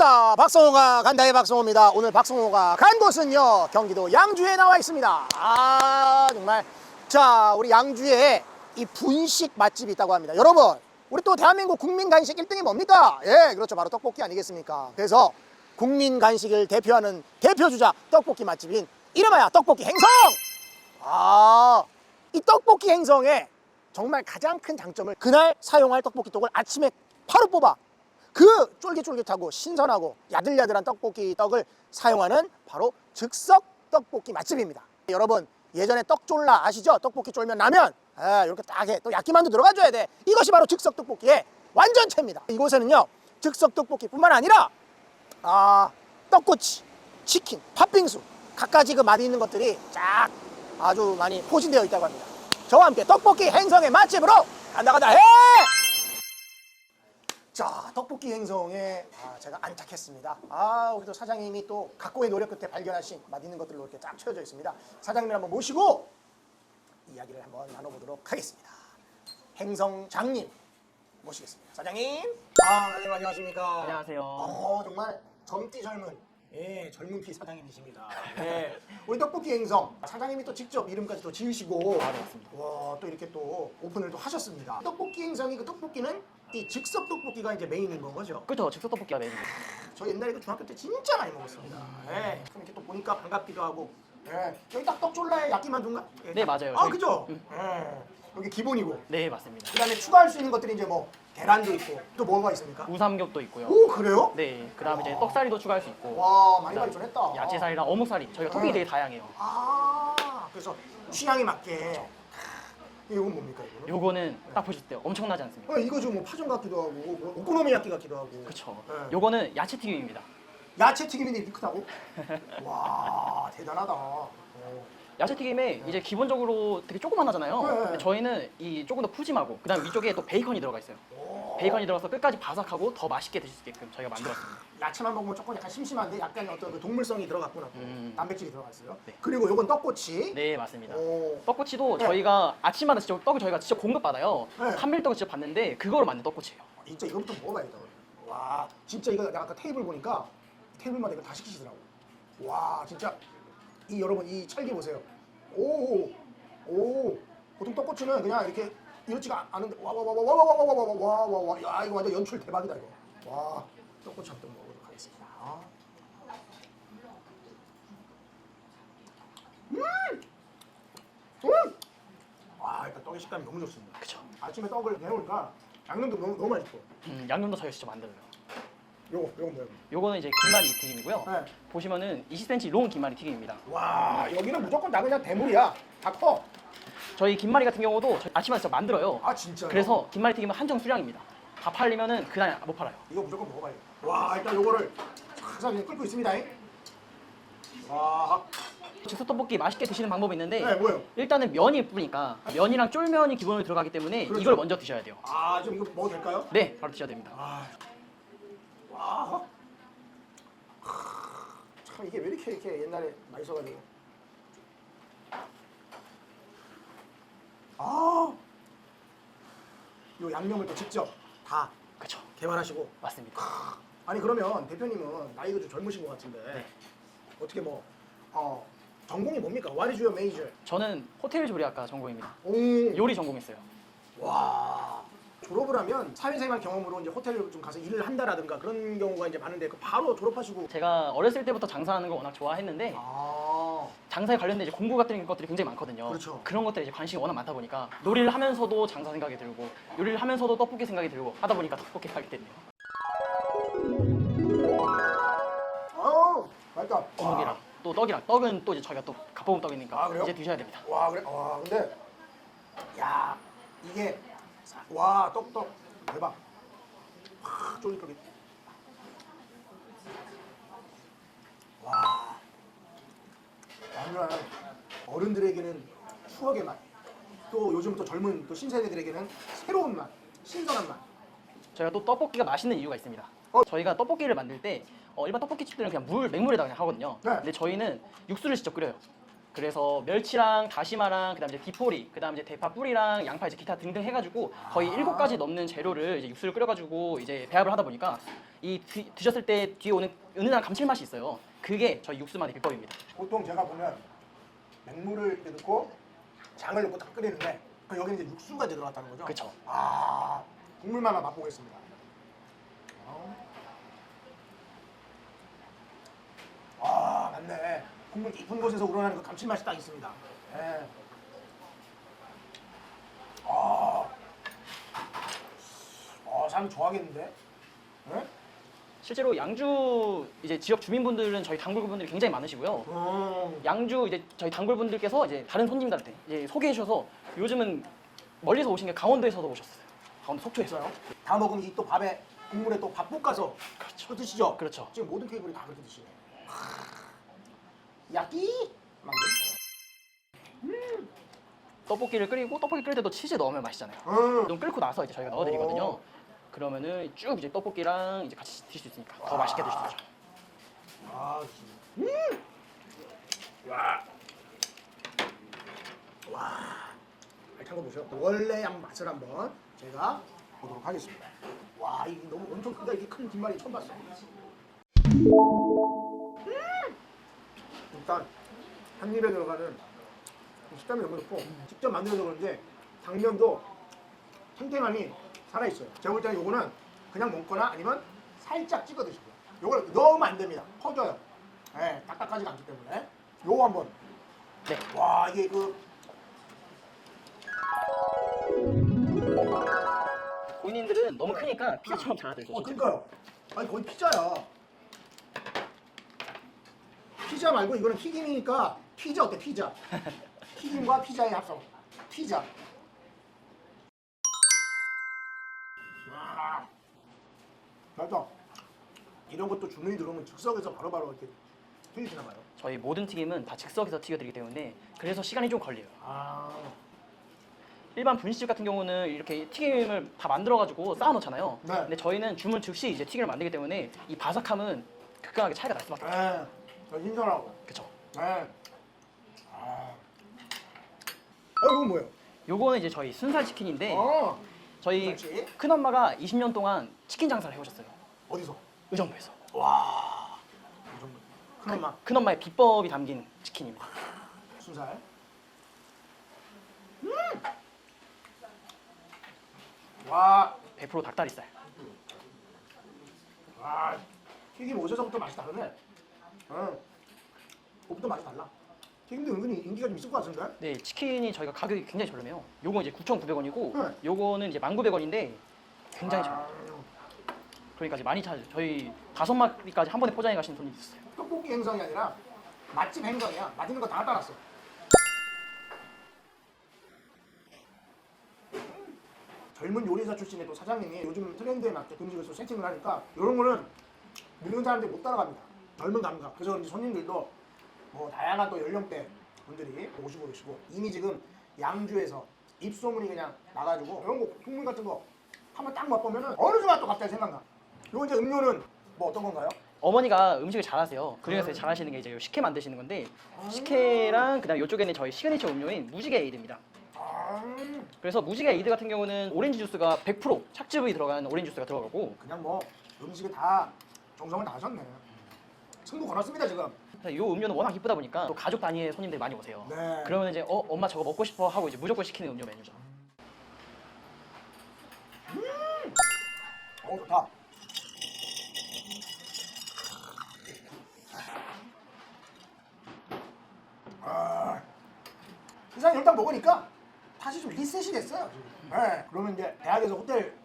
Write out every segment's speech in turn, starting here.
간다. 박성호가 간다의 박성호입니다. 오늘 박성호가 간 곳은요 경기도 양주에 나와 있습니다. 아 정말. 자 우리 양주에 이 분식 맛집이 있다고 합니다. 여러분 우리 또 대한민국 국민 간식 1등이 뭡니까? 예 그렇죠. 바로 떡볶이 아니겠습니까? 그래서 국민 간식을 대표하는 대표주자 떡볶이 맛집인 이름하여 떡볶이 행성! 아 이 떡볶이 행성의 정말 가장 큰 장점을 그날 사용할 떡볶이 떡을 아침에 바로 뽑아 그 쫄깃쫄깃하고 신선하고 야들야들한 떡볶이 떡을 사용하는 바로 즉석 떡볶이 맛집입니다. 여러분 예전에 떡쫄라 아시죠? 떡볶이 쫄면 라면 아, 이렇게 딱 해. 또 야끼만두 들어가줘야 돼. 이것이 바로 즉석 떡볶이의 완전체입니다. 이곳에는요 즉석 떡볶이뿐만 아니라 아 떡꼬치, 치킨, 팥빙수 갖가지 그 맛이 있는 것들이 쫙 아주 많이 포진되어 있다고 합니다. 저와 함께 떡볶이 행성의 맛집으로 간다 간다 해! 자, 떡볶이 행성에 아, 제가 안착했습니다. 아, 우리 또 사장님이 또 각고의 노력 끝에 발견하신 맛있는 것들로 이렇게 쫙 채워져 있습니다. 사장님을 한번 모시고 이야기를 한번 나눠보도록 하겠습니다. 행성장님 모시겠습니다. 사장님. 아, 사장님 안녕하십니까? 안녕하세요. 어, 정말 젊디 젊은 예, 젊은 피 사장님이십니다. 예. 우리 떡볶이 행성 사장님이 또 직접 이름까지 또 지으시고 아, 네, 맞습니다. 와, 또 이렇게 또 오픈을 또 하셨습니다. 떡볶이 행성이 그 떡볶이는 이 즉석 떡볶이가 이제 메인인 건 거죠. 그렇죠. 즉석 떡볶이가 메인이에요. 저 옛날에 그 중학교 때 진짜 많이 먹었습니다. 예. 이렇게 또 보니까 반갑기도 하고. 예. 여기 딱 떡졸라에 야끼만두인가? 예. 네, 맞아요. 아, 저희- 그죠? 음. 예. 여기 기본이고. 네, 맞습니다. 그다음에 추가할 수 있는 것들이 이제 뭐 계란도 있고 또 뭐가 있습니까? 우삼겹도 있고요. 오, 그래요? 네, 그다음에 이제 떡사리도 추가할 수 있고. 와, 많이 그다음에 발전했다. 야채살이랑 어묵살이 저희가 토핑이 음. 되게 다양해요. 아, 그래서 취향에 맞게. 이건 뭡니까 이거는? 요거는 딱 보실 때 엄청나지 않습니까? 어, 이거 좀뭐 파전 같기도 하고, 뭐 오코노미야끼 같기도 하고. 그렇죠. 네. 요거는 야채 튀김입니다. 야채 튀김인데 이렇게 크다고? 와, 대단하다. 어. 야채 튀김에 이제 기본적으로 되게 조그만 하잖아요. 네. 근데 저희는 이 조금 더 푸짐하고 그다음 위쪽에 또 베이컨이 들어가 있어요. 오. 베이컨이 들어가서 끝까지 바삭하고 더 맛있게 드실 수 있게끔 저희가 만들었습니다. 야채만 먹으면 조금 약간 심심한데 약간 어떤 그 동물성이 들어갔구나. 음. 단백질이 들어갔어요. 네. 그리고 요건 떡꼬치. 네, 맞습니다. 오. 떡꼬치도 네. 저희가 아침마다 진짜 떡을 저희가 직접 공급 받아요. 네. 한밀떡을 직접 받는데 그거로 만든 떡꼬치예요. 진짜 이거부터 먹어봐야겠다. 와, 진짜 이거 내가 아까 테이블 보니까 테이블마다 이거 다 시키시더라고. 와, 진짜 이 여러분 이 찰기 보세요. 오, 오. 보통 떡꼬치는 그냥 이렇게 이렇지가 않은데 와, 와, 와, 와, 와, 와, 와, 와, 와, 와, 와, 와, 야, 이거 완전 연출 대박이다 이거. 와, 떡꼬치 한번 먹어보도록 하겠습니다. 음, 음. 와, 일단 떡의 식감이 너무 좋습니다. 그쵸. 아침에 떡을 내놓으니까 양념도 너무 너무 맛있고. 음, 양념도 저희가 직접 만들어요. 요거 요거 뭐야? 요거는 이제 김말이 튀김이고요. 네. 보시면은 20cm 롱 김말이 튀김입니다. 와 여기는 무조건 다 그냥 대물이야. 다 커. 저희 김말이 같은 경우도 저희 아침에 직접 만들어요. 아 진짜. 그래서 김말이 튀김은 한정 수량입니다. 다 팔리면은 그날 못 팔아요. 이거 무조건 먹어봐요. 와 일단 요거를 싹 그냥 끓고 있습니다. 와. 즉석 떡볶이 맛있게 드시는 방법이 있는데 네 뭐요? 일단은 면이 예쁘니까 면이랑 쫄면이 기본으로 들어가기 때문에 그렇죠. 이걸 먼저 드셔야 돼요. 아 좀 이거 먹어도 될까요? 네, 바로 드셔야 됩니다. 아. 와. 참 이게 왜 이렇게 이렇게 옛날에 맛있어가지고. 아. 요 양념을 또 직접 다 그렇죠. 개발하시고 맞습니다. 아니 그러면 대표님은 나이가 좀 젊으신 것 같은데 네. 어떻게 뭐 어, 전공이 뭡니까? What is your major? 저는 호텔 조리학과 전공입니다. 오, 요리 전공했어요. 와 졸업을 하면 사회생활 경험으로 이제 호텔을 좀 가서 일을 한다라든가 그런 경우가 이제 많은데 그 바로 졸업하시고 제가 어렸을 때부터 장사하는 걸 워낙 좋아했는데 아 장사에 관련된 이제 공부 같은 것들이 굉장히 많거든요. 그렇죠. 런 것들에 이제 관심이 워낙 많다 보니까 요리를 하면서도 장사 생각이 들고 요리를 하면서도 떡볶이 생각이 들고 하다 보니까 떡볶이를 하게 됐네요. 어 맛있다. 어묵이랑 또 떡이랑 떡은 또 이제 저희가 또 갓볶음 떡이니까 아, 그래요? 이제 드셔야 됩니다. 와 그래 와 근데 야 이게 와 떡떡 대박. 와 쫄깃쫄깃. 와 정말 어른들에게는 추억의 맛. 또 요즘 또 젊은 또 신세대들에게는 새로운 맛, 신선한 맛. 저희가 또 떡볶이가 맛있는 이유가 있습니다. 어? 저희가 떡볶이를 만들 때 어, 일반 떡볶이 집들은 그냥 물 맹물에다 그냥 하거든요. 네. 근데 저희는 육수를 직접 끓여요. 그래서 멸치랑 다시마랑 그다음 이제 디포리, 그다음 이제 대파 뿌리랑 양파 이제 기타 등등 해가지고 거의 아. 일곱 가지 넘는 재료를 이제 육수를 끓여가지고 이제 배합을 하다 보니까 이 드, 드셨을 때 뒤에 오는 은은한 감칠맛이 있어요. 그게 저희 육수만의 비법입니다. 보통 제가 보면 맹물을 이렇게 넣고 장을 넣고 딱 끓이는데 그 여기는 이제 육수가 이제 들어갔다는 거죠? 그쵸. 아 국물만 한번 맛보겠습니다. 아 맞네. 국물 깊은 곳에서 우러나는 그 감칠맛이 딱 있습니다. 예. 아, 아 사람 좋아하겠는데? 예? 실제로 양주 이제 지역 주민분들은 저희 단골 분들이 굉장히 많으시고요. 음. 양주 이제 저희 단골 분들께서 이제 다른 손님들한테 이제 소개해 주셔서 요즘은 멀리서 오신 게 강원도에서도 오셨어요. 강원도 속초에서. 있어요. 다 먹으면 이또 밥에 국물에 또 밥 볶아서 그렇죠. 또 드시죠? 그렇죠. 지금 모든 테이블이 다 그렇게 드시네. 야끼 막 떡볶이를 끓이고 떡볶이 끓일 때도 치즈 넣으면 맛있잖아요. 음. 좀 끓고 나서 이제 저희가 넣어드리거든요. 오. 그러면은 쭉 이제 떡볶이랑 이제 같이 드실 수 있으니까 더 와. 맛있게 드실 수 있죠. 아, 음. 와. 와. 알찬 보세요. 원래 양 맛을 한번 제가 보도록 하겠습니다. 와, 이게 너무 엄청 크다. 이게 큰 김말이 처음 봤어. 음. 일단 한 입에 들어가는 식감이 너무 좋고 직접 만들어서 그런지 당면도 탱탱함이 살아있어요. 제가 볼 때는 요거는 그냥 먹거나 아니면 살짝 찍어 드시고요. 요걸 넣으면 안 됩니다. 퍼져요. 예, 딱딱하지가 않기 때문에. 요거 한번. 네. 와, 이게 그 본인들은 너무 크니까 피자처럼 잘하더라고요. 어, 그러니까요. 아니 거의 피자야. 피자 말고 이거는 튀김이니까 피자 어때? 피자. 튀김과 피자의 합성. 피자. 와. 맞아. 이런 것도 주문이 들어오면 즉석에서 바로바로 이렇게 튀기시나 봐요. 저희 모든 튀김은 다 즉석에서 튀겨드리기 때문에 그래서 시간이 좀 걸려요. 아. 일반 분식집 같은 경우는 이렇게 튀김을 다 만들어가지고 쌓아놓잖아요. 네. 근데 저희는 주문 즉시 이제 튀김을 만들기 때문에 이 바삭함은 극강하게 차이가 날 수밖에 없어요. 네. 더 신선하고. 그렇죠. 네. 아. 어, 이건 뭐예요? 요거는 이제 저희 순살 치킨인데 어. 저희. 큰 엄마가 20년 동안 치킨 장사를 해오셨어요. 어디서? 의정부에서. 와. 이 정도. 큰 엄마. 큰 엄마의 비법이 담긴 치킨입니다. 순살. 음. 와. 100% 닭다리살. 와. 튀김 오셔서부터 맛이 다르네. 응. 그부터 맛이 달라. 튀김도 은근히 인기가 좀 있을 것 같은데? 네, 치킨이 저희가 가격이 굉장히 저렴해요. 요거 이제 9,900원이고 네. 요거는 이제 1,900원인데 굉장히 저렴해요. 아, 그러니까 이제 많이 찾아요. 저희 다섯 마리까지 한 번에 포장해 가시는 손이 있었어요. 떡볶이 행성이 아니라 맛집 행성이야. 맛있는 거 다 따랐어. 젊은 요리사 출신의 또 사장님이 요즘 트렌드에 맞게 음식을 또 세팅을 하니까 이런 거는 늙은 사람들이 못 따라갑니다. 젊은 감각. 그래서 그런지 손님들도 뭐 다양한 또 연령대 분들이 오시고 계시고 이미 지금 양주에서 입소문이 그냥 나가지고 이런 거 국물 같은 거 한번 딱 맛보면은 어느 순간 또 갑자기 생각나. 요 이제 음료는 뭐 어떤 건가요? 어머니가 음식을 잘하세요. 그래서 잘하시는 게 이제 요 식혜 만드시는 건데 식혜랑 그다음 이쪽에는 저희 시그니처 음료인 무지개 에이드입니다. 아, 그래서 무지개 에이드 같은 경우는 오렌지 주스가 100% 착즙이 들어간 오렌지 주스가 들어가고 그냥 뭐 음식에 다 정성을 다하셨네. 승부 걸었습니다 지금. 이 음료는 워낙 이쁘다 보니까 또 가족 단위의 손님들이 많이 오세요. 네. 그러면 이제 어 엄마 저거 먹고 싶어 하고 이제 무조건 시키는 음료 메뉴죠. 어 좋다. 아, 세상 일단 먹으니까 다시 좀 리셋이 됐어요. 지금. 네. 그러면 이제 대학에서 호텔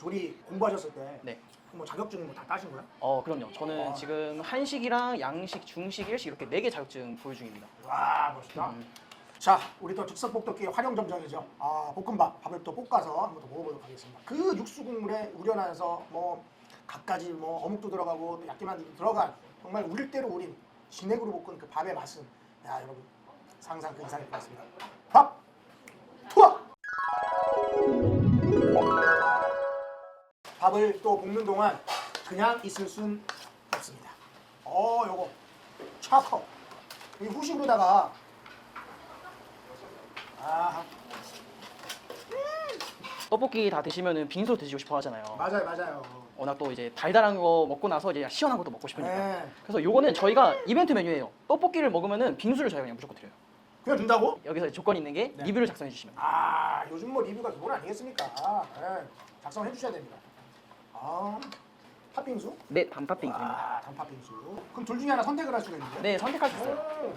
조리 공부하셨을 때, 네. 뭐 자격증 뭐 다 따신 거야? 어 그럼요. 저는 아. 지금 한식이랑 양식, 중식, 일식 이렇게 네 개 자격증 보유 중입니다. 와 멋있다. 음. 자, 우리 또 즉석볶덕기의 활용점정이죠. 아, 볶음밥, 밥을 또 볶아서 한번 더 먹어보도록 하겠습니다. 그 육수 국물에 우려나서 뭐 갖가지 뭐 어묵도 들어가고 또 야끼만두도 들어간 정말 우릴 대로 우린 진액으로 볶은 그 밥의 맛은 야 여러분 상상 그 이상일 것 같습니다. 밥을 또 볶는 동안 그냥 있을 순 없습니다. 어, 요거 차커. 이 후식으로다가 아 떡볶이 다 드시면은 빙수로 드시고 싶어 하잖아요. 맞아요 맞아요. 워낙 또 이제 달달한 거 먹고 나서 이제 시원한 것도 먹고 싶으니까. 네. 그래서 요거는 저희가 이벤트 메뉴예요. 떡볶이를 먹으면은 빙수를 저희가 그냥 무조건 드려요. 그냥 준다고? 여기서 조건 있는 게 네. 리뷰를 작성해 주시면 돼요. 아 요즘 뭐 리뷰가 기본 아니겠습니까? 네. 작성해 주셔야 됩니다. 아 팥빙수? 네, 단팥 빙수입니다. 아 단팥 빙수. 그럼 둘 중에 하나 선택을 할 수가 있는데? 네, 선택할 수 있어요.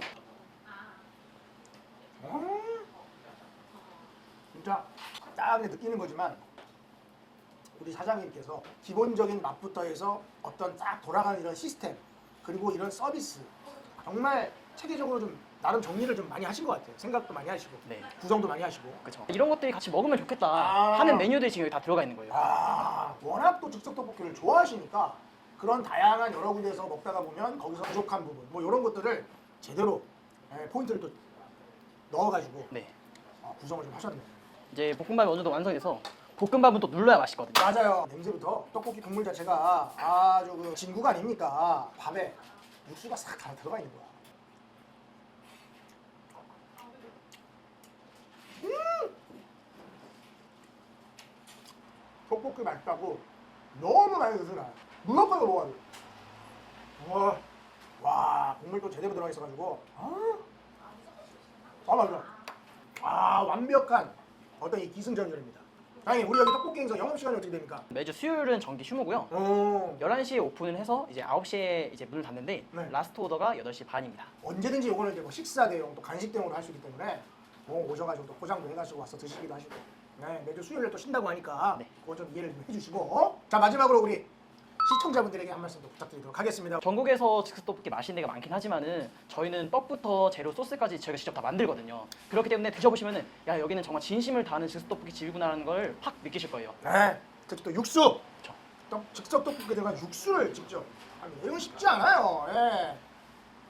음. 진짜 딱 느끼는 거지만 우리 사장님께서 기본적인 맛부터 해서 어떤 딱 돌아가는 이런 시스템 그리고 이런 서비스 정말 체계적으로 좀 나름 정리를 좀 많이 하신 것 같아요. 생각도 많이 하시고 네. 구성도 많이 하시고. 그렇죠. 이런 것들이 같이 먹으면 좋겠다 아. 하는 메뉴들이 지금 여기 다 들어가 있는 거예요. 아 워낙 또 즉석 떡볶이를 좋아하시니까 그런 다양한 여러 군데에서 먹다가 보면 거기서 부족한 부분 뭐 이런 것들을 제대로 예, 포인트를 또 넣어가지고 네. 어, 구성을 좀 하셨네요. 이제 볶음밥이 어느 정도 완성돼서 볶음밥은 또 눌러야 맛있거든요. 맞아요. 냄새부터 떡볶이 국물 자체가 아주 그 진국 아닙니까? 밥에 육수가 싹 다 들어가 있는 거야. 음! 떡볶이 맛있다고 너무 많이 드시나 무조건 먹어야 돼. 와, 와 국물도 제대로 들어가 있어가지고 아, 아 맞아. 아 완벽한 어떤 이 기승전결입니다. 사장님 우리 여기 떡볶이 행사 영업 시간이 어떻게 됩니까? 매주 수요일은 정기 휴무고요. 어, 11시에 오픈을 해서 이제 9시에 이제 문을 닫는데 네. 라스트 오더가 8시 반입니다. 언제든지 이거는 이제 뭐 식사 대용 또 간식 대용으로 할 수 있기 때문에 뭐 오셔가지고 또 포장도 해가지고 와서 드시기도 하시고 네, 매주 수요일에 또 쉰다고 하니까 네. 그거 좀 이해를 좀 해주시고 어? 자 마지막으로 우리 시청자분들에게 한 말씀 더 부탁드리도록 하겠습니다. 전국에서 즉석 떡볶이 맛있는 데가 많긴 하지만은 저희는 떡부터 재료 소스까지 저희가 직접 다 만들거든요. 그렇기 때문에 드셔보시면은 야 여기는 정말 진심을 다하는 즉석 떡볶이 집이구나라는 걸 확 느끼실 거예요. 네, 특히 또 육수 그렇죠. 떡, 즉석 떡볶이 들어간 육수를 직접 하는 이건 쉽지 않아요. 예.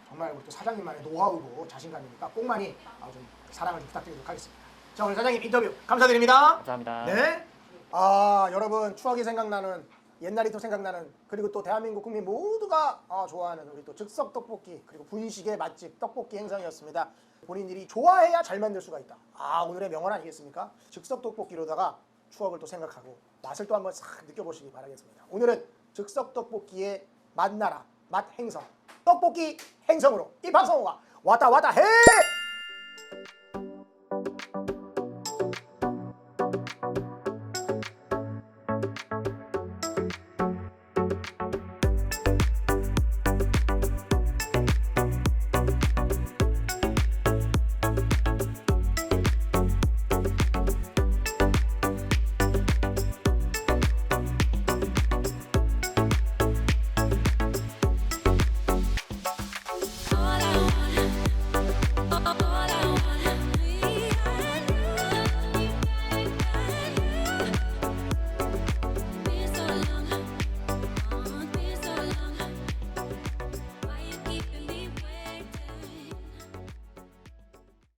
정말 우리 또 사장님만의 노하우고 자신감이니까 꼭 많이 아, 좀 사랑을 좀 부탁드리도록 하겠습니다. 자 오늘 사장님 인터뷰 감사드립니다. 감사합니다. 네. 아 여러분 추억이 생각나는 옛날이 또 생각나는 그리고 또 대한민국 국민 모두가 아, 좋아하는 우리 또 즉석 떡볶이 그리고 분식의 맛집 떡볶이 행성이었습니다. 본인들이 좋아해야 잘 만들 수가 있다. 아 오늘의 명언 아니겠습니까? 즉석 떡볶이로다가 추억을 또 생각하고 맛을 또 한번 싹 느껴보시기 바라겠습니다. 오늘은 즉석 떡볶이의 맛나라 맛 행성 떡볶이 행성으로 이 방송과 왔다 왔다 해